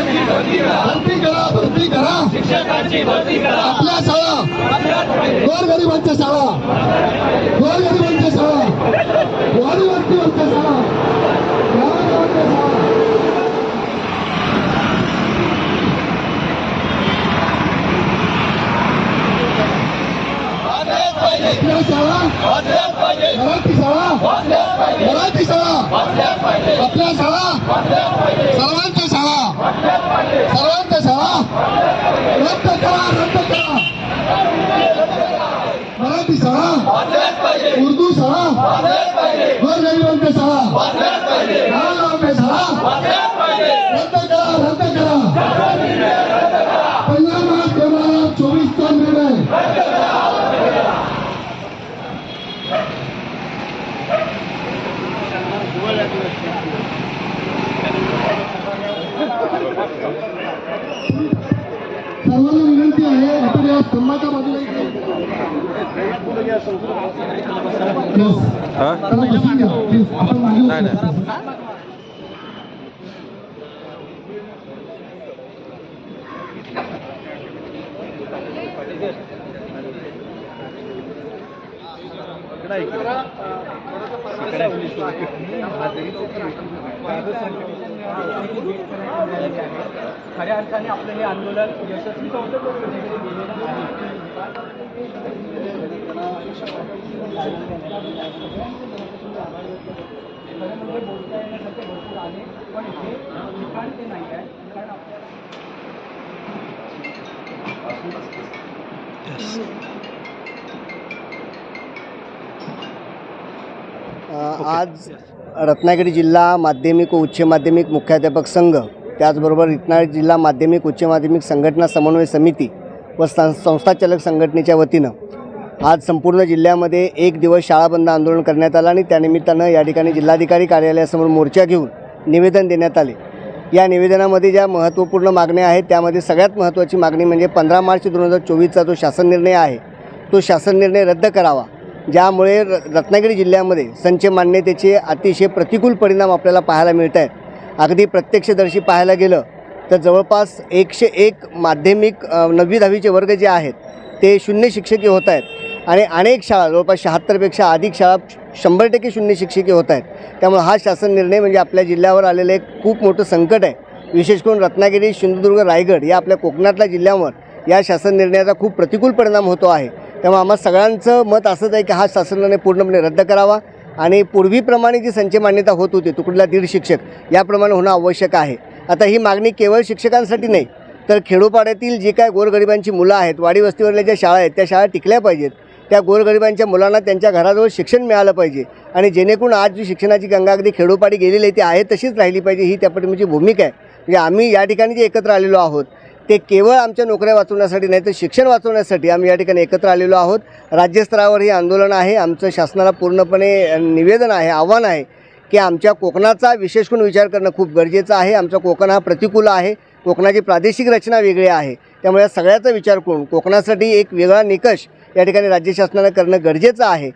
भरती करा भरती करा. शिक्षकांची भरती करा आपल्या शाळा. गोरगरिबांच्या शाळा. गोरगरिबांच्या शाळा. गोरगरिबांच्या शाळा. शाळा मराठी शाळा. मराठी शाळा. आपल्या शाळा. सर्वांच्या शाळा. सर्वांच्या शाळा. रद्द करा रद्द करा. मराठी शाळा. उर्दू शाळा. गोरगरिबांच्या शाळा. शाळा. सर्वांना विनंती आहे आपण या स्तंभाच्या बाजूला इकडे- Yes. खऱ्या अर्थाने आपलं हे आंदोलन यशस्वी बोलता येण्यासाठी भरपूर आले पण हे ठिकाण ते नाही आहे कारण आज रत्नागिरी जिल्हा माध्यमिक व उच्च माध्यमिक मुख्याध्यापक संघ त्याचबरोबर रत्नागिरी जिल्हा माध्यमिक उच्च माध्यमिक संघटना समन्वय समिती व सं संस्थाचालक संघटनेच्या वतीनं आज संपूर्ण जिल्ह्यामध्ये एक दिवस शाळा बंद आंदोलन करण्यात आलं आणि त्यानिमित्तानं या ठिकाणी जिल्हाधिकारी कार्यालयासमोर मोर्चा घेऊन निवेदन देण्यात आले. या निवेदनामध्ये ज्या महत्त्वपूर्ण मागण्या आहेत त्यामध्ये सगळ्यात महत्त्वाची मागणी म्हणजे पंधरा मार्च दोन हजार चोवीसचा जो शासन निर्णय आहे तो शासन निर्णय रद्द करावा. ज्यामुळे र रत्नागिरी जिल्ह्यामध्ये संच मान्यतेचे अतिशय प्रतिकूल परिणाम आपल्याला पाहायला मिळत आहेत. अगदी प्रत्यक्षदर्शी पाहायला गेलं तर जवळपास एकशे एक माध्यमिक नववी दहावीचे वर्ग जे आहेत ते शून्य शिक्षकी होत आहेत. आणि अनेक शाळा जवळपास शहात्तरपेक्षा अधिक शाळा शंभर टक्के शून्य शिक्षकी होत आहेत. त्यामुळे हा शासन निर्णय म्हणजे आपल्या जिल्ह्यावर आलेलं एक खूप मोठं संकट आहे. विशेष करून रत्नागिरी सिंधुदुर्ग रायगड या आपल्या कोकणातल्या जिल्ह्यांवर या शासन निर्णयाचा खूप प्रतिकूल परिणाम होतो आहे. त्यामुळे आम्हा सगळ्यांचं मत असंच आहे की हा शासनाने पूर्णपणे रद्द करावा आणि पूर्वीप्रमाणे जी संचय मान्यता होत होती तुकडीला दीड शिक्षक याप्रमाणे होणं आवश्यक आहे. आता ही मागणी केवळ शिक्षकांसाठी नाही तर खेडोपाड्यातील जी काय गोरगरिबांची मुलं आहेत वाडी वस्तीवरल्या ज्या शाळा आहेत त्या शाळा टिकल्या पाहिजेत. त्या गोरगरिबांच्या मुलांना त्यांच्या घराजवळ शिक्षण मिळालं पाहिजे आणि जेणेकरून आज जी शिक्षणाची गंगा अगदी खेडोपाडी गेलेली आहे ती आहे तशीच राहिली पाहिजे ही त्या म्हणजे भूमिका आहे. म्हणजे आम्ही या ठिकाणी जे एकत्र आलेलो आहोत ते केवळ आमच्या नोकऱ्या वाचवण्यासाठी नाही तर शिक्षण वाचवण्यासाठी आम्ही या ठिकाणी एकत्र आलेलो आहोत. राज्यस्तरावर हे आंदोलन आहे. आमचं शासनाला पूर्णपणे निवेदन आहे आव्हान आहे की आमच्या कोकणाचा विशेष करून विचार करणं खूप गरजेचं आहे. आमचा कोकण हा प्रतिकूल आहे. कोकणाची प्रादेशिक रचना वेगळी आहे. त्यामुळे सगळ्याचा विचार करून कोकणासाठी एक वेगळा निकष या ठिकाणी राज्य शासनानं करणं गरजेचं आहे.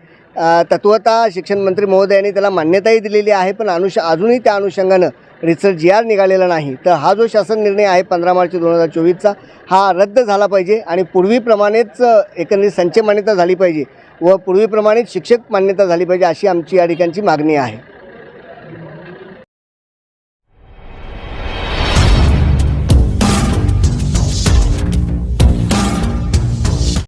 तत्वता शिक्षण मंत्री महोदयांनी त्याला मान्यताही दिलेली आहे पण अनुष अजूनही त्या अनुषंगानं रिसर्च जी आर निघालेला नाही. तर हा जो शासन निर्णय आहे पंधरा मार्च दोन हजार चोवीसचा हा रद्द झाला पाहिजे आणि पूर्वीप्रमाणेच एकंदरीत संचय मान्यता झाली पाहिजे व पूर्वीप्रमाणेच शिक्षक मान्यता झाली पाहिजे अशी आमची या ठिकाणची मागणी आहे.